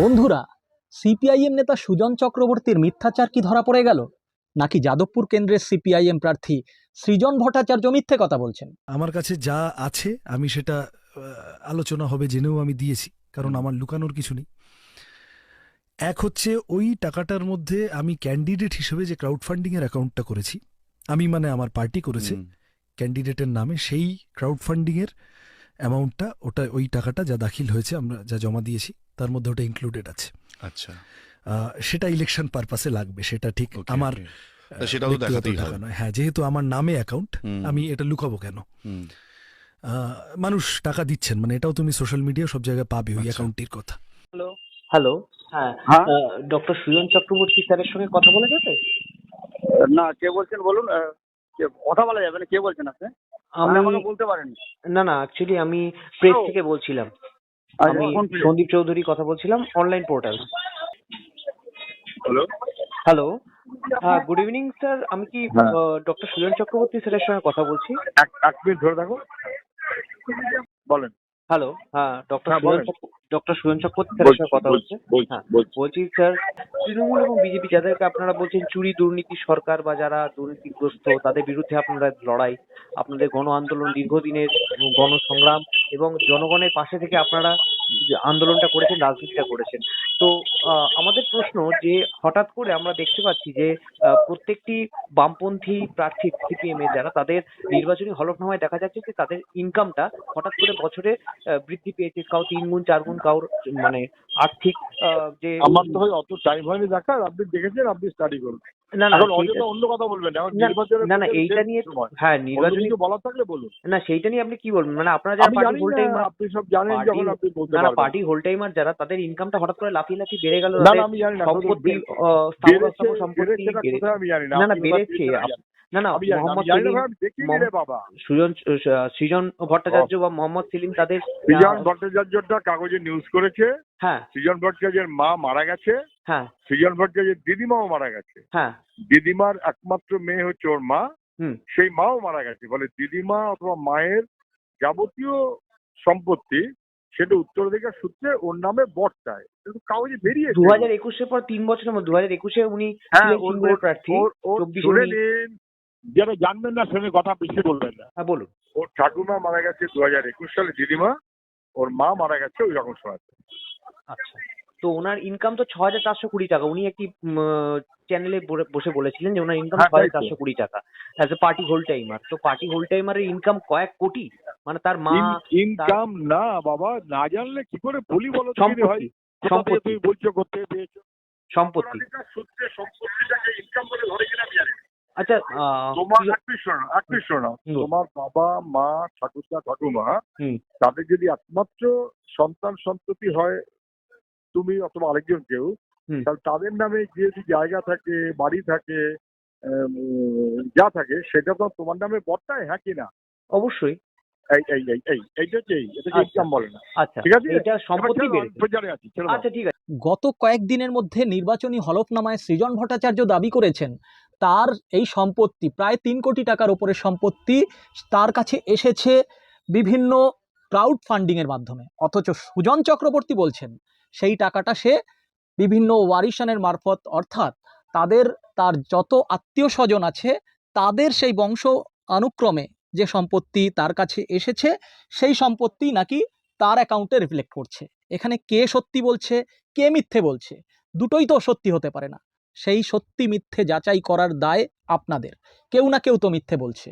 বন্ধুরা সিপিআইএম নেতা সুজন চক্রবর্তীর মিথ্যাচার কি ধরা পড়ে গেল? নাকি যাদবপুর কেন্দ্রের সিপিআইএম প্রার্থী সৃজন ভট্টাচার্য মিথ্যে কথা বলছেন? আমার কাছে যা আছে আমি সেটা আলোচনা হবে জেনেও আমি দিয়েছি কারণ আমার লুকানোর কিছু নেই। এক হচ্ছে ওই টাকাটার মধ্যে আমি ক্যান্ডিডেট হিসেবে যে ক্রাউড ফান্ডিং এর অ্যাকাউন্টটা করেছি আমি মানে আমার পার্টি করেছে ক্যান্ডিডেটের নামে সেই ক্রাউড ফান্ডিং এর অ্যামাউন্টটা ওটা ওই টাকাটা যা দাখিল হয়েছে আমরা যা জমা দিয়েছি তার মধ্যে ওটা ইনক্লুডেড আছে। আচ্ছা। আহ, সেটা ইলেকশন পারপাসে লাগবে সেটা ঠিক আমার তা তো দেখাতেই হবে। হ্যাঁ যেহেতু আমার নামে অ্যাকাউন্ট আমি এটা লুকাবো কেন? আহ, মানুষ টাকা দিচ্ছেন মানে এটাও তুমি সোশ্যাল মিডিয়া সব জায়গায় পাবে ওই আচ্ছা। অ্যাকাউন্টটির কথা। হ্যালো হ্যাঁ। হ্যাঁ? ডক্টর সুজন চক্রবর্তী স্যারের সঙ্গে কথা বলা যাবে? না কে বলছেন বলুন কে- কথা বলা যাবে না কে বলছেন আপনি? আমি বলতে পারেন না না অ্যাকচুয়ালি আমি প্রেস থেকে বলছিলাম। আচ্ছা, আমি সন্দীপ চৌধুরী কথা বলছিলাম অনলাইন পোর্টাল হ্যালো হ্যালো হ্যাঁ গুড ইভিনিং স্যার আমি কি হ্যাঁ। ডক্টর সুজন চক্রবর্তী স্যারের সঙ্গে কথা বলছি? এক মিনিট ধরে থাকো। বলেন। হ্যালো হ্যাঁ ডক্টর হ্যাঁ, সুজন। ডক্টর সুজন চক্রবর্তী স্যারের সঙ্গে কথা হচ্ছে বলছি, হ্যাঁ বলছি। বলছি স্যার তৃণমূল এবং বিজেপি যাদেরকে আপনারা বলছেন চুরি দুর্নীতি সরকার বা যারা দুর্নীতিগ্রস্ত তাদের বিরুদ্ধে আপনারা লড়াই আপনাদের গণ আন্দোলন দীর্ঘদিনের গণসংগ্রাম এবং জনগণের পাশে থেকে আপনারা আন্দোলনটা করেছেন, রাজনীতিটা করেছেন। তো আমাদের প্রশ্ন যে, হঠাৎ করে আমরা দেখতে পাচ্ছি যে প্রত্যেকটি বামপন্থী প্রার্থী সিপিএম এর যারা, তাদের নির্বাচনী হলফনামায় দেখা যাচ্ছে যে, তাদের ইনকামটা হঠাৎ করে বছরে বৃদ্ধি পেয়েছে। কাউ তিন গুণ, চার গুণ, কাউর মানে আর্থিক যে আমার তো ভাই অত টাইম হয়নি দেখার। আপনি দেখেছেন, আপনি স্টাডি করুন। না অন্য কথা বলবেন না, নির্বাচনের না না এইটা নিয়ে হ্যাঁ নির্বাচনী বলার থাকলে বলুন। না সেইটা নিয়ে আপনি কি বলবেন? মানে আপনারা যারা পার্টি হোল টাইমার আপনি সব জানেন পার্টি- যখন আপনি বলতে না না পার্টি হোল টাইমার যারা তাদের ইনকামটা হঠাৎ করে লাফিয়ে লাফিয়ে বেড়ে গেল না না আমি জানি সম্পত্তি সম্পত্তি আমি জানি বেড়েছে। মোহাম্মদ সেলিম সুজন সৃজন ভট্টাচার্য বা মোহাম্মদ সেলিম তাদের সৃজন ভট্টাচার্যটা কাগজে নিউজ করেছে। হ্যাঁ। সৃজন ভট্টাচার্যের মা মারা গেছে। হ্যাঁ। সৃজন ভট্টাচার্যের দিদিমাও মারা গেছে। হ্যাঁ। দিদিমার একমাত্র মেয়ে হচ্ছে ওর মা। সেই মাও মারা গেছে। বলে দিদিমা অথবা মায়ের যাবতীয় সম্পত্তি সেটা উত্তরাধিকার সূত্রে ওর নামে বর্তায়। কিন্তু কাগজে বেরিয়েছে। দু হাজার একুশের পর তিন বছরের মধ্যে দু হাজার একুশে উনি হ্যাঁ প্রার্থী। উনি- নিন যারা জানবেন না শুনে কথা বেশি বলবেন না। হ্যাঁ বলুন। ওর ঠাকুমা মারা গেছে দু হাজার একুশ সালে দিদিমা। ওর মা মারা গেছে ওই রকম সময়। আচ্ছা। তো ওনার ইনকাম তো ছ হাজার চারশো কুড়ি টাকা। উনি একটি চ্যানেলে বসে বলেছিলেন যে ওনার ইনকাম ছ হ্যাঁ, হাজার চারশো কুড়ি টাকা। As a party whole timer তো পার্টি হোল টাইমারের ইনকাম কয়েক কোটি? মানে তার মা ইনকাম না বাবা না জানলে কি করে বলি বলো সম্পত্তি কোথা থেকে সম্পত্তি। তুমি বলছো করতে পেয়েছ? সম্পত্তি। সূত্রে সম্পত্তিটাকে ইনকাম বলে ধরে কিনা জানি আচ্ছা আহ, তোমার কি- এক মিনিট শোনো এক মিনিট শোনো। তোমার বাবা মা ঠাকুরদা ঠাকুমা তাদের যদি একমাত্র সন্তান সন্ততি হয় তুমি অথবা আরেকজন কেউ তাহলে তাদের নামে যে জায়গা থাকে বাড়ি থাকে যা থাকে সেটা তো তোমার নামে বর্তায় হ্যাঁ কি না? অবশ্যই। এই এই এই এই এইটা হচ্ছে এই? এটা আচ্ছা। ইনকাম বলে না? আচ্ছা। ঠিক আছে? এটা সম্পত্তি আছি আচ্ছা ঠিক আছে। গত কয়েকদিনের মধ্যে নির্বাচনী হলফনামায় সৃজন ভট্টাচার্য দাবি করেছেন তার এই সম্পত্তি প্রায় তিন কোটি টাকার উপরে সম্পত্তি তার কাছে এসেছে বিভিন্ন ক্রাউড ফান্ডিংয়ের মাধ্যমে। অথচ সুজন চক্রবর্তী বলছেন সেই টাকাটা সে বিভিন্ন ওয়ারিশানের মারফত, অর্থাৎ তাদের, তার যত আত্মীয় স্বজন আছে, তাদের সেই বংশ অনুক্রমে যে সম্পত্তি তার কাছে এসেছে, সেই সম্পত্তি নাকি তার অ্যাকাউন্টে রিফ্লেক্ট করছে। এখানে কে সত্যি বলছে, কে মিথ্যে বলছে, দুটোই তো সত্যি হতে পারে না। সেই সত্যি মিথ্যে যাচাই করার দায় আপনাদের। কেউ না কেউ তো মিথ্যে বলছে।